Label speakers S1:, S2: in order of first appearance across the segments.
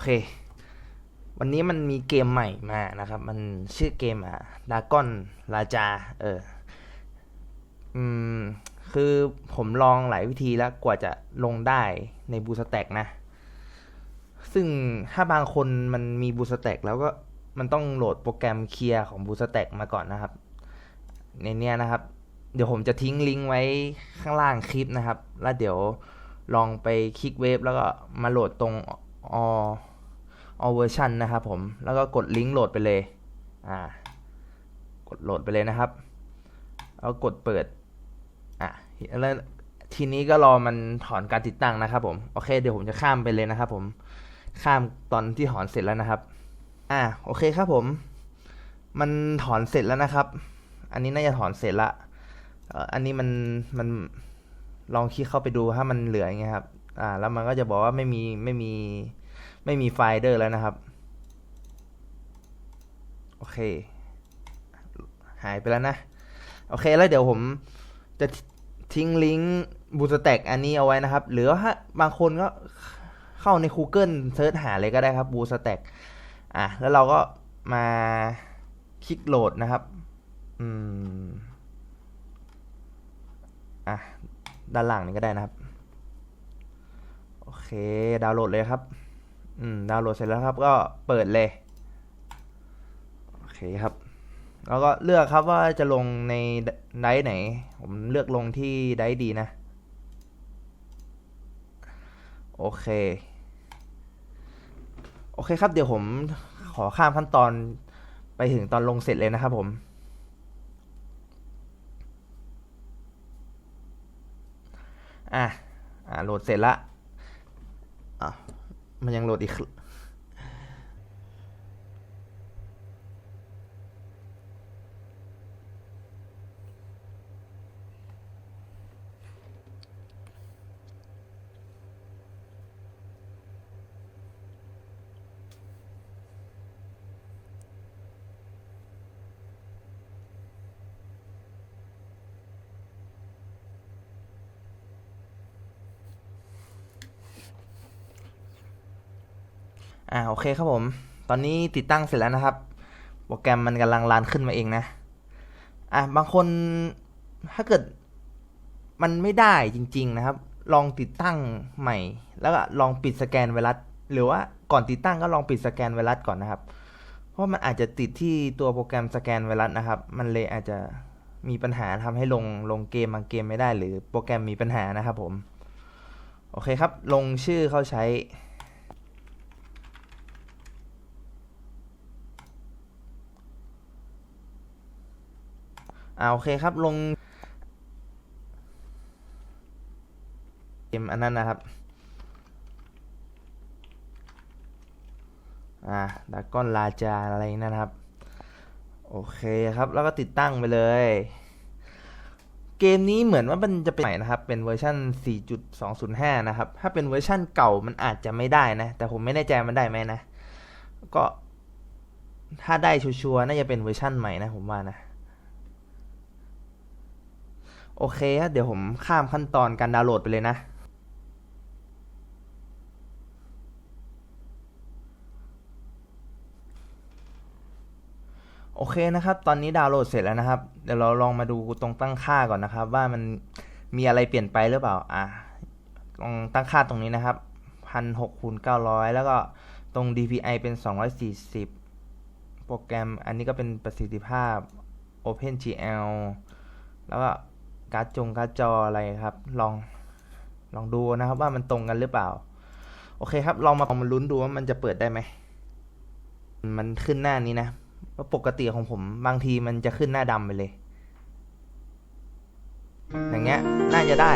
S1: อเค วันนี้มันมีเกมใหม่มานะครับ มันชื่อเกมอะดากอนราจา เออ อืม คือผมลองหลายวิธีแล้วกว่าจะลงได้ในบูสแต็กนะ ซึ่งถ้าบางคนมันมีบูสแต็กแล้วก็มันต้องโหลดโปรแกรมเคลียร์ของบูสแต็กมาก่อนนะครับ ในเนี้ยนะครับ เดี๋ยวผมจะทิ้งลิงก์ไว้ข้างล่างคลิปนะครับ แล้วเดี๋ยวลองไปคลิกเวฟแล้วก็มาโหลดตรงออ เวอร์ชันนะครับผม แล้วก็กดลิงก์โหลดไปเลย อ่า กดโหลดไปเลยนะครับ แล้วกดเปิด อะแล้วทีนี้ก็รอมันถอนการติดตั้งนะครับผม โอเค เดี๋ยวผมจะข้ามไปเลยนะครับผม ข้ามตอนที่ถอนเสร็จแล้วนะครับ อ่า โอเคครับผม มันถอนเสร็จแล้วนะครับ อันนี้น่าจะถอนเสร็จละเอ่ออันนี้มัน มัน ลองคลิกเข้าไปดูถ้ามันเหลืออย่างเงี้ยครับ อ่า แล้วมันก็จะบอกว่าไม่มี ไม่มี ไม่มีไฟเดอร์แล้วนะครับ โอเค หายไปแล้วนะ โอเคแล้วเดี๋ยวผมจะทิ้งลิงก์บูสแต็กอันนี้เอาไว้นะครับ หรือว่าบางคนก็เข้าใน Google เซิร์ชหาเลยก็ได้ครับบูสแต็กอะ แล้วเราก็มาคลิกโหลดนะครับ อืม อะ ด้านหล่างนี้ก็ได้นะครับ โอเค ดาวน์โหลดเลยครับ อืมดาวน์โหลดเสร็จแล้วครับ ก็เปิดเลย โอเคครับ แล้วก็เลือกครับว่าจะลงในไดร์ไหน ผมเลือกลงที่ไดร์ดีนะ โอเค โอเคครับ เดี๋ยวผมขอข้ามขั้นตอนไปถึงตอนลงเสร็จเลยนะครับผมอะอ่าโหลดเสร็จละ มันยังโหลดอีก อ่าโอเคครับผม ตอนนี้ติดตั้งเสร็จแล้วนะครับ โปรแกรมมันกำลังรันขึ้นมาเองนะ อะบางคนถ้าเกิดมันไม่ได้จริง ๆ นะครับ ลองติดตั้งใหม่ แล้วก็ลองปิดสแกนไวรัส หรือว่าก่อนติดตั้งก็ลองปิดสแกนไวรัสก่อนนะครับ เพราะมันอาจจะติดที่ตัวโปรแกรมสแกนไวรัสนะครับ มันเลยอาจจะมีปัญหาทำให้ลงลงเกมบางเกมไม่ได้ หรือโปรแกรมมีปัญหานะครับผม โอเคครับ ลงชื่อเข้าใช้ อ่าโอเคครับลงเกมอันนั้นนะครับอ่าดากอนลาจาอะไรนั่นะครับ โอเคครับแล้วก็ติดตั้งไปเลย เกมนี้เหมือนว่ามันจะเป็นใหม่นะครับ เป็นเวอร์ชัน4.205 นะครับ ถ้าเป็นเวอร์ชันเก่ามันอาจจะไม่ได้นะ แต่ผมไม่แน่ใจมันได้ไหมนะ ก็ถ้าได้ชัวร์ๆน่าจะเป็นเวอร์ชันใหม่นะผมว่านะ โอเคเดี๋ยวผมข้ามขั้นตอนการดาวน์โหลดไปเลยนะ โอเคนะครับ ตอนนี้ดาวน์โหลดเสร็จแล้วนะครับ เดี๋ยวเราลองมาดูตรงตั้งค่าก่อนนะครับ ว่ามันมีอะไรเปลี่ยนไปหรือเปล่า อะลองตั้งค่าตรงนี้นะครับพันหกคูณเก้าร้อยแล้วก็ตรง DPI เป็นสองร้อยสี่สิบโปรแกรมอันนี้ก็เป็นประสิทธิภาพ OpenGL แล้วก็ การ์ดจงการ์ดจออะไรครับ ลองลองดูนะครับว่ามันตรงกันหรือเปล่า โอเคครับ ลองมาลองมาลุ้นดูว่ามันจะเปิดได้ไหม มันขึ้นหน้านี้นะว่าะปกติของผมบางทีมันจะขึ้นหน้าดำไปเลย อย่างเงี้ยน่าจะได้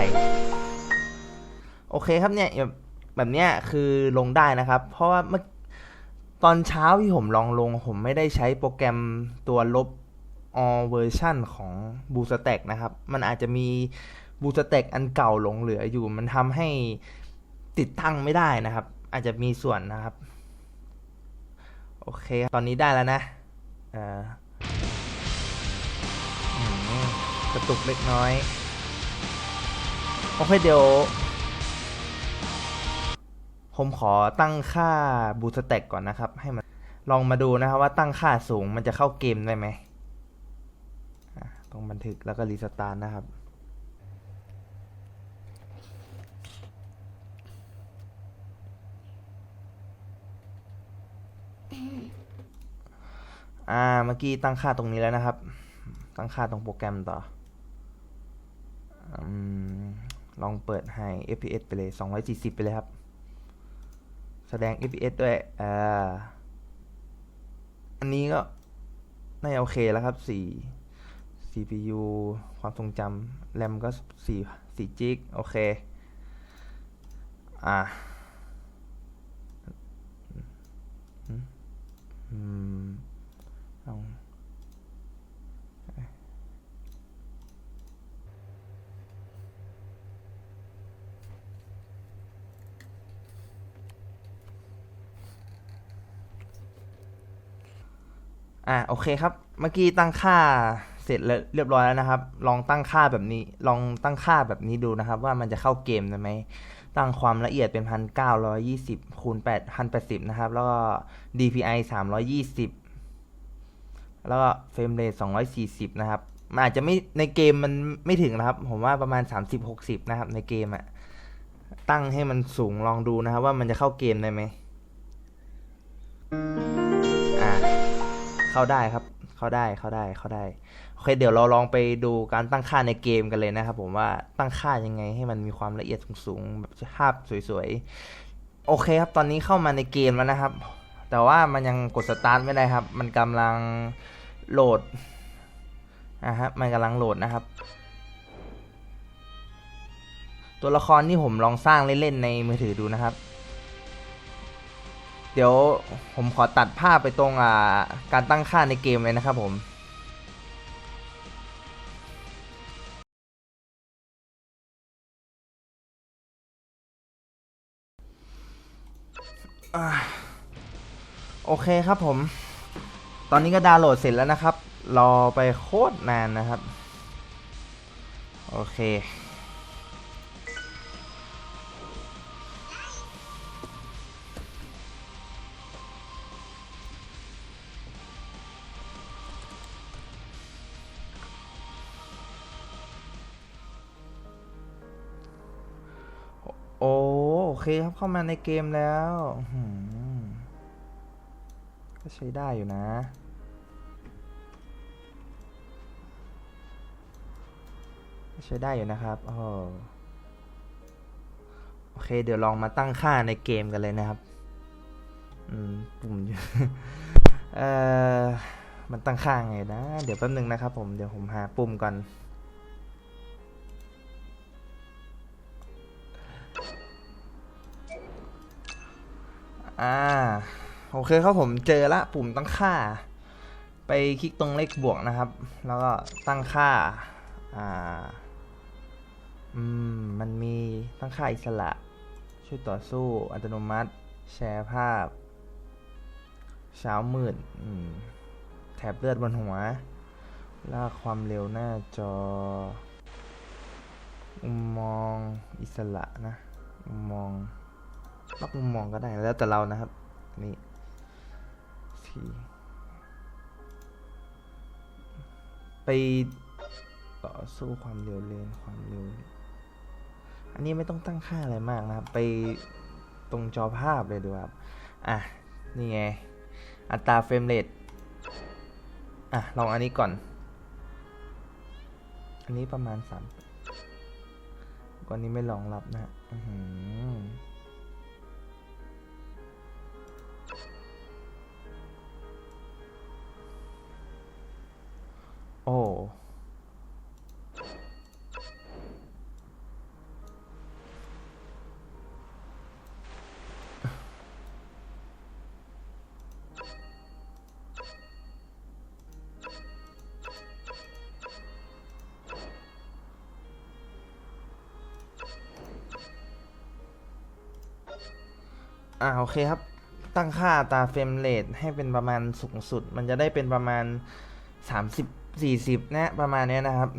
S1: โอเคครับเนี่ยแบบเนี้ยคือลงได้นะครับ เพราะว่าเมื่อตอนเช้าที่ผมลองลง ผมไม่ได้ใช้โปรแกรมตัวลบ all version ของ BootStack นะครับ มันอาจจะมี BootStack อันเก่าหลงเหลืออยู่ มันทำให้ติดตั้งไม่ได้นะครับ อาจจะมีส่วนนะครับ โอเค ตอนนี้ได้แล้วนะอ่ออืมกระตุกเล็กน้อย โอเคเดี๋ยว ผมขอตั้งค่าบูสแต็กก่อนนะครับ ให้มันลองมาดูนะครับว่าตั้งค่าสูงมันจะเข้าเกมได้ไหม ต้องบันทึกแล้วก็รีสตาร์ทนะครับ อ่า เมื่อกี้ตั้งค่าตรงนี้แล้วนะครับ ตั้งค่าตรงโปรแกรมต่ออลองเปิดให้ FPS ไปเลย 240 ไปเลยครับ แสดง FPS ด้วย อ่า อันนี้ก็น่าโอเคแล้วครับ 4 CPU ความทรงจำ RAM ก็4 4จิกโอเค อ่าอืมลองอ่าโอเคครับ เมื่อกี้ตั้งค่า ร็จแล้วเรียบร้อยแล้วนะครับ ลองตั้งค่าแบบนี้ ลองตั้งค่าแบบนี้ดูนะครับ ว่ามันจะเข้าเกมได้ไหมตั้งความละเอียดเป็นพันเก้าร้อยยี่สิบคูณแปดพันแปดสิบนะครับ แล้วก็ DPI สามร้อยยี่สิบแล้วก็เฟรมเรทสองร้อยสี่สิบนะครับมันอาจจะไม่ในเกมมันไม่ถึงนะครับ ผมว่าประมาณสามสิบหกสิบนะครับ ในเกมอะตั้งให้มันสูงลองดูนะครับ ว่ามันจะเข้าเกมได้ไหมอ่าเข้าได้ครับ เข้าได้เข้าได้เข้าได้ เคเดี๋ยวเราลองไปดูการตั้งค่าในเกมกันเลยนะครับผมว่าตั้งค่ายังไงให้มันมีความละเอียดสูงๆแบบภาพสวยๆ โอเคครับตอนนี้เข้ามาในเกมแล้วนะครับ แต่ว่ามันยังกดสตาร์ทไม่ได้ครับ มันกำลังโหลดนะฮะมันกำลังโหลดนะครับ ตัวละครที่ผมลองสร้างเล่นๆในมือถือดูนะครับ เดี๋ยวผมขอตัดภาพไปตรงการตั้งค่าในเกมเลยนะครับผม โอเคครับผม ตอนนี้ก็ดาวน์โหลดเสร็จแล้วนะครับ รอไปโคตรนานนะครับ โอเค เคครับเข้ามาในเกมแล้วก็ใช้ได้อยู่นะ ใช้ได้อยู่นะครับโอ้โอเค เดี๋ยวลองมาตั้งค่าในเกมกันเลยนะครับ อืมปุ่มเอ่อ มันตั้งค่าไงนะ เดี๋ยวแป๊บนึงนะครับผม เดี๋ยวผมหาปุ่มก่อน อ่า โอเคครับผมเจอละปุ่มตั้งค่า ไปคลิกตรงเลขบวกนะครับ แล้วก็ตั้งค่า อ่า อืม มันมีตั้งค่าอิสระ ช่วยต่อสู้อัตโนมัติ แชร์ภาพ เช้ามืด อืม แถบเลือดบนหัว ลากความเร็วหน้าจอมุมมองอิสระนะมุมมอง ลอกมุมมองก็ได้แล้วแต่เรานะครับ นี่ทีไปต่อสู้ความเร็วเลนความเร็ว อันนี้ไม่ต้องตั้งค่าอะไรมากนะครับ ไปตรงจอภาพเลยดูครับ อะ นี่ไง อัตราเฟรมเรทอะ ลองอันนี้ก่อน อันนี้ประมาณสามก่อนนี้ไม่รองรับนะฮะ อ่าโอเคครับ ตั้งค่าตาเฟรมเรทให้เป็นประมาณสูงสุด มันจะได้เป็นประมาณ 30 40 นะ ประมาณเนี้ยนะครับ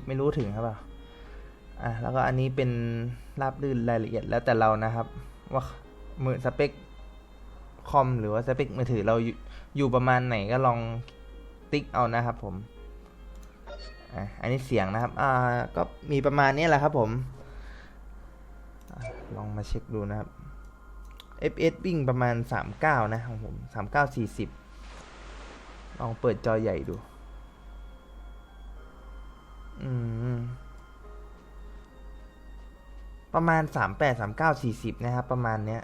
S1: 60 ไม่รู้ถึงครับเปล่าอะแล้วก็อันนี้เป็นราบลื่นรายละเอียดแล้วแต่เรานะครับ ว่ามือสเปคคอมหรือว่าสเปคมือถือเราอยู่อยู่ประมาณไหนก็ลองติ๊กเอานะครับผมอะอันนี้เสียงนะครับ อ่า ก็มีประมาณนี้แหละครับผม ลองมาเช็คดูนะครับ fs วิ่งประมาณ 39 นะของผม 39 40 ลองเปิดจอใหญ่ดู อืม ประมาณ 38 39 40 นะครับ ประมาณเนี้ย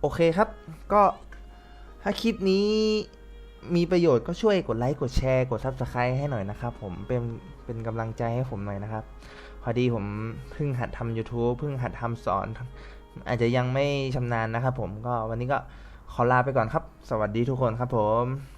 S1: โอเคครับ ก็ถ้าคลิปนี้ มีประโยชน์ก็ช่วยกดไลค์กดแชร์กด Subscribe ให้หน่อยนะครับ ผมเป็นเป็นกำลังใจให้ผมหน่อยนะครับ พอดีผมเพิ่งหัดทำ YouTube เพิ่งหัดทำสอน อาจจะยังไม่ชำนาญนะครับผมก็วันนี้ก็ขอลาไปก่อนครับ สวัสดีทุกคนครับผม